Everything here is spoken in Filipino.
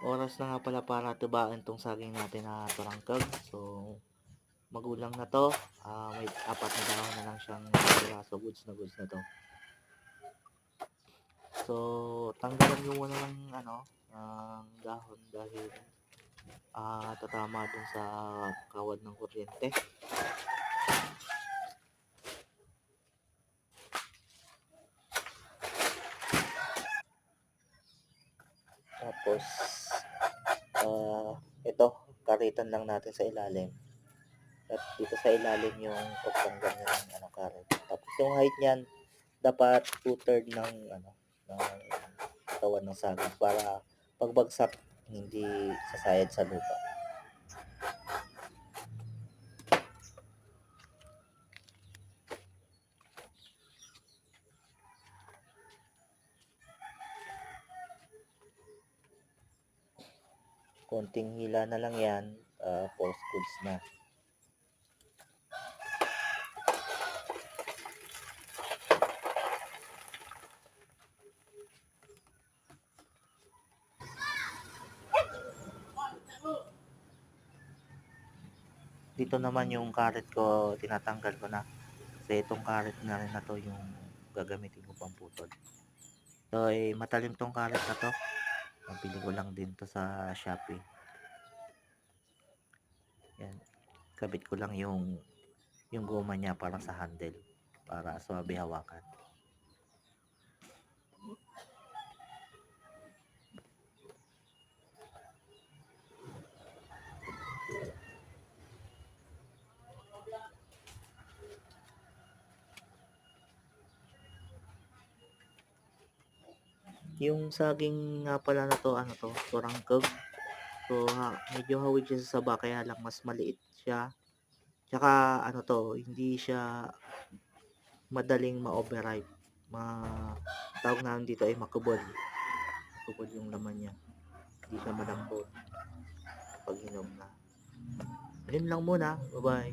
Oras na nga pala para tubaan tong saging natin na turangkag. So, magulang na to. Ah, may apat na dahon na lang siyang natira. So, goods na goods na to. So, tanggalan nyo muna ng ano, ng dahon dahil ah tatama dun sa kawad ng kuryente. Tapos, ah ito, karitan lang natin sa ilalim. At dito sa ilalim yung pagtanggal niya ng ano, karit. Tapos yung height niyan, dapat two-third ng ano, ng katawan ng saging para pagbagsak hindi sasayad sa lupa. Konting hila na lang yan, uh, post goods na. Dito naman yung karet ko, tinatanggal ko na. Kasi itong karet na rin na to yung gagamitin ko pang putol. So, eh, matalim tong karet na to. Pabili ko lang din to sa Shopee. Yan. Kabit ko lang yung yung goma niya para sa handle para swabe hawakan. Yung saging nga pala na to, ano to, turangkog. So, ha, medyo hawig siya sa saba, kaya lang mas maliit siya. Tsaka, ano to, hindi siya madaling ma-overripe. Ma, tawag namin dito ay makubol. Makubol yung laman niya. Hindi siya malambot pag hinom na. Yun lang muna. Bye-bye.